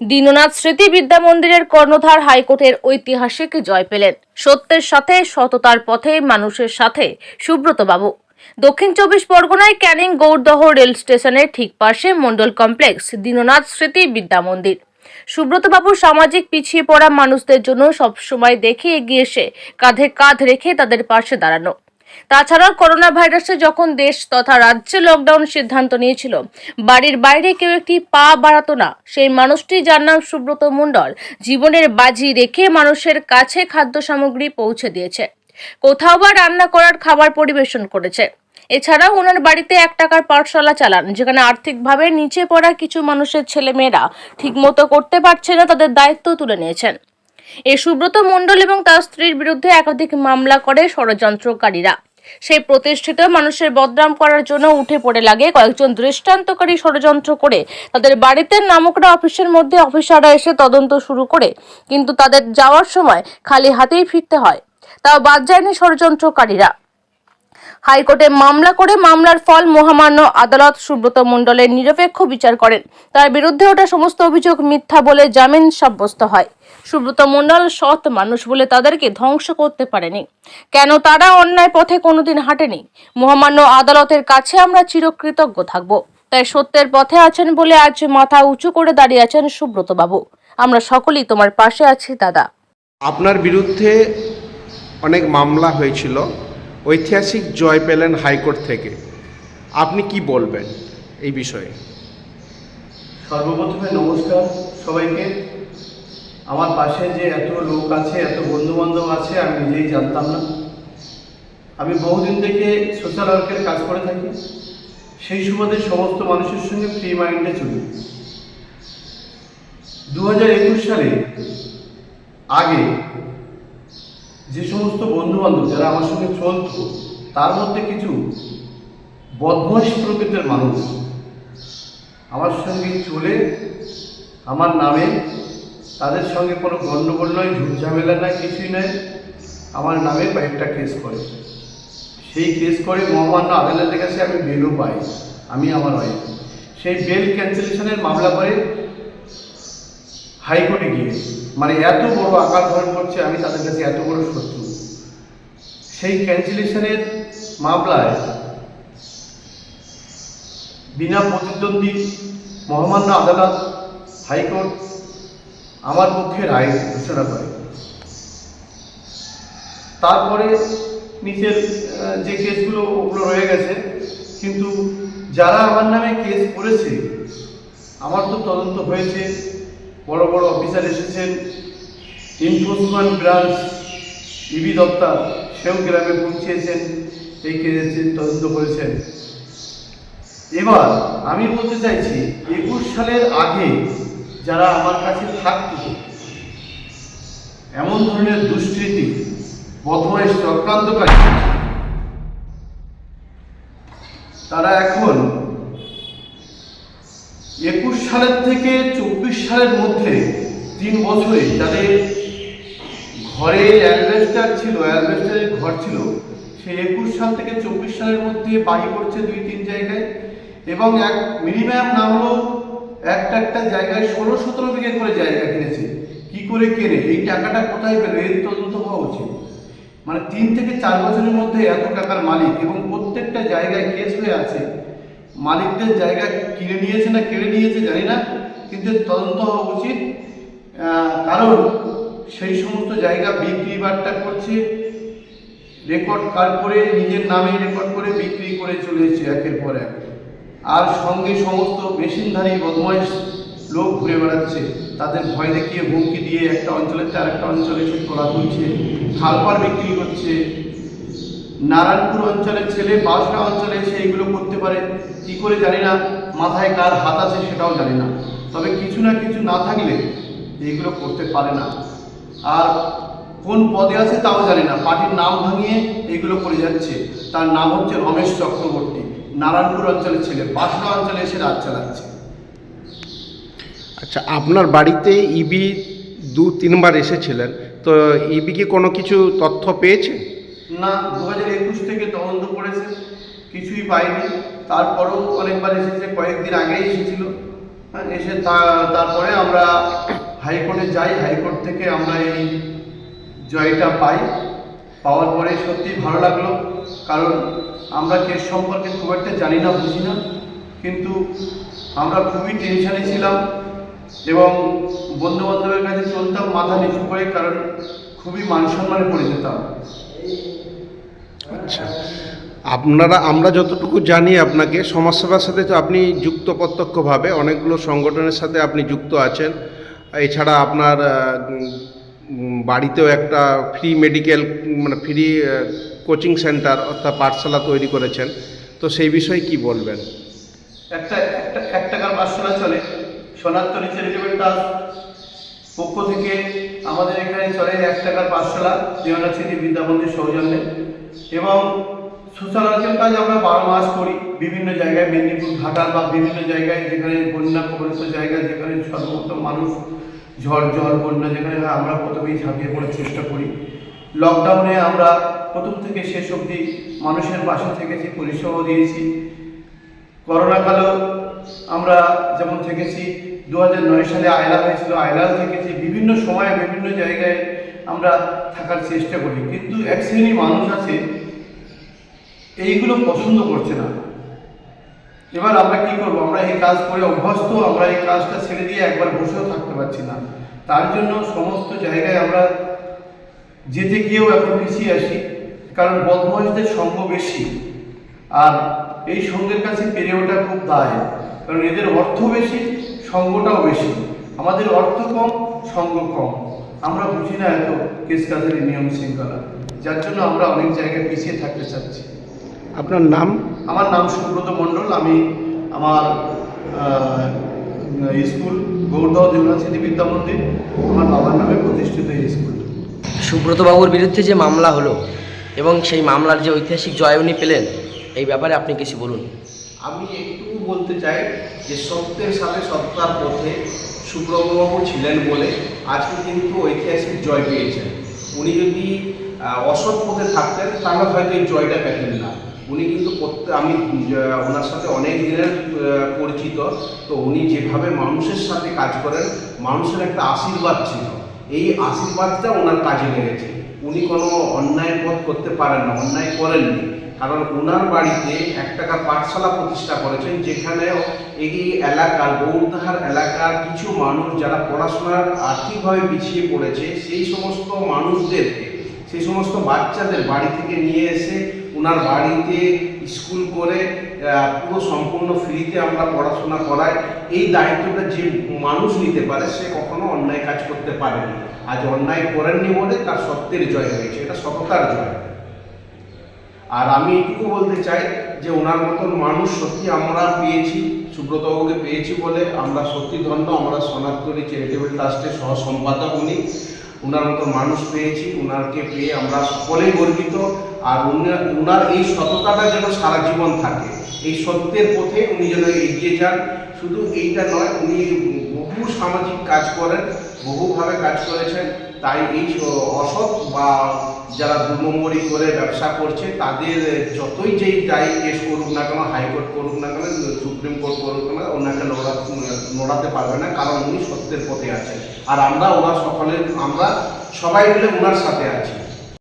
দীননাথ স্মৃতি বিদ্যা মন্দিরের কর্ণধার হাইকোর্টের ঐতিহাসিক জয় পেলেন। সত্যের সাথে সততার পথে মানুষের সাথে সুব্রত বাবু। দক্ষিণ চব্বিশ পরগনায় ক্যানিং গৌরদহ রেল স্টেশনের ঠিক পাশে মন্ডল কমপ্লেক্স দীননাথ স্মৃতি বিদ্যা মন্দির। সুব্রতবাবু সামাজিক পিছিয়ে পড়া মানুষদের জন্য সবসময় দেখে এগিয়ে এসে কাঁধে কাঁধ রেখে তাদের পাশে দাঁড়ানো। তাছাড়াও করোনা ভাইরাসে যখন দেশ তথা রাজ্যে লকডাউন সিদ্ধান্ত নিয়েছিল, বাড়ির বাইরে কেউ একটি পা বাড়াতো না। সেই মানুষটি যার নাম সুব্রত মণ্ডল জীবনের বাজি রেখে মানুষের কাছে খাদ্য সামগ্রী পৌঁছে দিয়েছে। কোথাও বা রান্না করার খাবার পরিবেশন করেছে। এছাড়াও ওনার বাড়িতে এক টাকার পাঠশালা চালান, যেখানে আর্থিকভাবে নিচে পড়া কিছু মানুষের ছেলেমেয়েরা ঠিকমতো করতে পারছে না, তাদের দায়িত্ব তুলে নিয়েছেন। এই সুব্রত মণ্ডল এবং তার স্ত্রীর বিরুদ্ধে একাধিক মামলা করে ষড়যন্ত্রকারীরা। সেই প্রতিষ্ঠিত মানুষের বদনাম করার জন্য উঠে পড়ে লাগে কয়েকজন দৃষ্টান্তকারী ষড়যন্ত্র করে। তাদের বাড়িতে নামকরা অফিসের মধ্যে অফিসাররা এসে তদন্ত শুরু করে, কিন্তু তাদের যাওয়ার সময় খালি হাতেই ফিরতে হয়। তাও বাদ যায়নি ষড়যন্ত্রকারীরা। হাইকোর্টে মামলা করে মামলার ফল মহামান্য আদালত সুব্রত মণ্ডলের নিরপেক্ষ বিচার করেন। তার বিরুদ্ধে ওটা সমস্ত অভিযোগ মিথ্যা বলে জামিন সাব্যস্ত হয়। সুব্রত মণ্ডল সৎ মানুষ বলে তাদেরকে ধ্বংস করতে পারেনি। কেন তারা অন্যায় পথে কোনোদিন হাঁটেনি? মহামান্য আদালতের কাছে আমরা চিরকৃতজ্ঞ থাকব। তাই সত্যের পথে আছেন বলে আজ মাথা উঁচু করে দাঁড়িয়ে আছেন সুব্রত বাবু আমরা সকলেই তোমার পাশে আছি, দাদা। আপনার বিরুদ্ধে অনেক মামলা হয়েছিল। ঐতিহাসিক জয় পেলেন হাইকোর্ট থেকে। আপনি কি বলবেন এই বিষয়ে? সর্বপ্রথমে নমস্কার সবাইকে। আমার পাশে যে এত লোক আছে, এত বন্ধু বান্ধব আছে, আমি নিজেই জানতাম না। আমি বহুদিন থেকে সোশ্যাল ওয়ার্কের কাজ করে থাকি। সেই সুবাদে সমস্ত মানুষের সঙ্গে ফ্রি মাইন্ডে চলি। দু হাজার একুশ সালে আগে যে সমস্ত বন্ধু বান্ধব যারা আমার সঙ্গে চলতো, তার মধ্যে কিছু বদমাস প্রকৃতির মানুষ আমার সঙ্গে চলে, আমার নামে তাদের সঙ্গে কোনো গণ্ডগোল নয় ঝুটঝামেলা নয়, কিছুই নয়, আমার নামে কয়েকটা কেস করে। সেই কেস করে মহামান্য আদালতের কাছে আমি বেলও পাই, আমি আমার ওয়াইফ সেই বেল ক্যান্সেলেশনের মামলা করে হাইকোর্টে গিয়ে। মানে এত বড় আকার ধারণ করছে, আমি তাদের কাছে এত বড় শত্রু। সেই ক্যান্সেলেশনের মামলায় বিনা প্রতিদ্বন্দ্বী মহামান্য আদালত, হাইকোর্ট আমার পক্ষে রায় ঘোষণা করে। তারপরে নিচের যে কেসগুলো, ওগুলো রয়ে গেছে, কিন্তু যারা আমার নামে কেস করেছে, আমার তো তদন্ত হয়েছে। বড় বড় অফিসার এসেছেন। এনফোর্সমেন্ট ব্রাঞ্চ ইবি দপ্তর সেও গ্রামে পৌঁছিয়েছেন এই কেসের তদন্ত করেছেন। এবার আমি বলতে চাইছি, একুশ সালের আগে যারা আমার কাছে থাকত, এমন ধরনের দুষ্কৃতি বদমাইশ চক্রান্তকারী, তারা এখন একুশ সালের থেকে চব্বিশ সালের মধ্যে তিন বছরে যাদের ঘরে অ্যালবেস্টার ছিল, অ্যালবেস্টারের ঘর ছিল, সেই একুশ সাল থেকে চব্বিশ সালের মধ্যে বাড়ি করছে দুই তিন জায়গায় এবং এক মিনিমাম না হলেও একটা একটা জায়গায় ষোলো সতেরো বিঘে করে জায়গা কিনেছে। কি করে কেনে? এই টাকাটা কোথায় পেল? এর তদন্ত হওয়া উচিত। মানে তিন থেকে চার বছরের মধ্যে এত টাকার মালিক এবং প্রত্যেকটা জায়গায় কেস হয়ে আছে। মালিকদের জায়গা কিনে নিয়েছে না কেড়ে নিয়েছে জানি না, কিন্তু তদন্ত হওয়া উচিত। কারণ সেই সমস্ত জায়গা বিক্রি বাট্টা করছে, রেকর্ড কার্ড করে, নিজের নামে রেকর্ড করে বিক্রি করে চলেছে একের পর এক। আর সঙ্গে সমস্ত মেশিনধারী বদমাইশ লোক ঘুরে বেড়াচ্ছে, তাদের ভয় দেখিয়ে হুমকি দিয়ে একটা অঞ্চলের থেকে আরেকটা অঞ্চলে সে তোলা তুলছে খালপার বিক্রি করছে নারায়ণপুর অঞ্চলের ছেলে বাসরা অঞ্চলে এসে এইগুলো করতে পারে। কি করে জানি না, মাথায় কার হাত আছে সেটাও জানি না। তবে কিছু না কিছু না থাকলে এইগুলো করতে পারে না। আর কোন পদে আছে তাও জানি না। পার্টির নাম ভাঙিয়ে এইগুলো করে যাচ্ছে। তার নাম হচ্ছে রমেশ চক্রবর্তী। নারায়ণপুর অঞ্চলের ছেলে বাসরা অঞ্চলে এসে রাজ চালাচ্ছে। আচ্ছা আপনার বাড়িতে ইবি দু তিনবার এসেছিলেন। তো ইবি কি কোনো কিছু তথ্য পেয়েছে? না দু হাজার একুশ থেকে তদন্ত করেছে কিছুই পাইনি। তারপরেও অনেকবার এসেছে কয়েকদিন আগেই এসেছিল। হ্যাঁ, এসে তারপরে আমরা হাইকোর্টে যাই হাইকোর্ট থেকে আমরা এই জয়টা পাই। পাওয়ার পরে সত্যি ভালো লাগল কারণ আমরা কেস সম্পর্কে খুব একটা জানি না বুঝি না। কিন্তু আমরা খুবই টেনশানে ছিলাম এবং বন্ধু বান্ধবের কাছে চলতাম মাথা নিচু করে কারণ খুবই মান সম্মানে পড়ে যেতাম। আচ্ছা। আপনারা, আমরা যতটুকু জানি আপনাকে, সমাজসেবার সাথে তো আপনি যুক্ত প্রত্যক্ষভাবে, অনেকগুলো সংগঠনের সাথে আপনি যুক্ত আছেন। এছাড়া আপনার বাড়িতেও একটা ফ্রি মেডিকেল মানে ফ্রি কোচিং সেন্টার অর্থাৎ পাঠশালা তৈরি করেছেন। তো সেই বিষয়ে কি বলবেন? একটা একটা, এক টাকার পাঠশালা চলে। সোনারতলি চ্যারিটেবল ট্রাস্ট পক্ষ থেকে আমাদের এখানে চলে এক টাকার পাঠশালা। বিদ্যামন্দির সৌজন্যে। এবং ওয়ার্কের কাজ আমরা বারো মাস করি। বিভিন্ন জায়গায় মেদিনীপুর ঘাটাল বা বিভিন্ন জায়গায় যেখানে বন্যা কবলিত জায়গায় যেখানে সর্বপ্রথম মানুষ ঝড়, জল, বন্যা যেখানে আমরা প্রথমেই ঝাঁপিয়ে পড়ার চেষ্টা করি। লকডাউনে আমরা প্রথম থেকে শেষ অবধি মানুষের পাশে থেকেছি, পরিষেবাও দিয়েছি। করোনাকালেও আমরা যেমন থেকেছি দু সালে আয়লা হয়েছিল আয়লাও থেকেছি, বিভিন্ন সময়ে বিভিন্ন জায়গায় আমরা থাকার চেষ্টা করি। কিন্তু এক শ্রেণি মানুষ আছে, এইগুলো পছন্দ করছে না। এবার আমরা কি করব? আমরা এই কাজ করে অভ্যস্ত, আমরা এই কাজটা ছেড়ে দিয়ে একবার বসেও থাকতে পারছি না। তার জন্য সমস্ত জায়গায় আমরা যেতে গিয়েও এখন পিছিয়ে আসি কারণ বদমহিষদের সঙ্গ বেশি। আর এই সঙ্গের কাছে পেরে ওঠা খুব দায়, কারণ এদের অর্থ বেশি, সঙ্গটাও বেশি। আমাদের অর্থ কম, সঙ্গ কম। আমরা বুঝি না এত কেস কাজের নিয়ম শৃঙ্খলা। যার জন্য আমরা অনেক জায়গায় পিছিয়ে থাকতে চাচ্ছি। আপনার নাম? আমার নাম সুব্রত মণ্ডল। আমি আমার স্কুল গৌরদহ দেবনাথ বিদ্যা মন্দির আমার বাবার নামে প্রতিষ্ঠিত এই স্কুল। সুব্রতবাবুর বিরুদ্ধে যে মামলা হলো এবং সেই মামলার যে ঐতিহাসিক জয় উনি পেলেন এই ব্যাপারে আপনি কিছু বলুন। আমি একটু বলতে চাই যে সত্যের সাথে সত্যার পথে সুব্রতবাবু ছিলেন বলে আজকে কিন্তু ঐতিহাসিক জয় পেয়েছেন। উনি যদি অসৎ পথে থাকতেন, তাহলে হয়তো এই জয়টা পেতেন না। উনি কিন্তু আমি ওনার সাথে অনেক দিনের পরিচিত। তো উনি যেভাবে মানুষের সাথে কাজ করেন, মানুষের একটা আশীর্বাদ ছিল। এই আশীর্বাদটা ওনার কাজে লেগেছে। উনি কোনো অন্যায় পথ করতে পারেন না, অন্যায় করেননি। কারণ ওনার বাড়িতে এক টাকা পাঠশালা প্রতিষ্ঠা করেছেন, যেখানে এই এলাকার গৌরদাহার এলাকার কিছু মানুষ যারা পড়াশোনার আর্থিকভাবে পিছিয়ে পড়েছে, সেই সমস্ত মানুষদেরকে, সেই সমস্ত বাচ্চাদের বাড়ি থেকে নিয়ে এসে ওনার বাড়িতে স্কুল করে পুরো সম্পূর্ণ ফ্রিতে আমরা পড়াশোনা করাই। এই দায়িত্বটা যে মানুষ নিতে পারে, সে কখনো অন্যায় কাজ করতে পারেনি। আজ অন্যায় করেননি বলে তার সত্যের জয় হয়েছে, এটা সততার জয়। আর আমি এটুকু বলতে চাই যে ওনার মতন মানুষ সত্যি আমরা পেয়েছি, সুব্রতবাবুকে পেয়েছি বলে আমরা সত্যি ধন্য, আমরা সোনারতরী চ্যারিটেবল ট্রাস্টের সহ সম্পাদক উনি। ওনার মতো মানুষ পেয়েছি, ওনারকে পেয়ে আমরা সকলেই গর্বিত। আর ওনার এই সততাটা যেন সারা জীবন থাকে, এই সত্যের পথে উনি যেন এগিয়ে যান। শুধু এইটা নয়, উনি বহু সামাজিক কাজ করেন, বহুভাবে কাজ করেছেন। তাই এই অসৎ বা যারা দু নম্বরই করে ব্যবসা করছে, তাদের যতই যেই দায়ী কেস করুক না কেন হাইকোর্ট করুক না কেন সুপ্রিম কোর্ট করুক না ওনাকে লড়া লড়াতে পারবে না, কারণ উনি সত্যের পথে আছেন। আর আমরা ওনার সকলে আমরা সবাই মিলে ওনার সাথে আছি।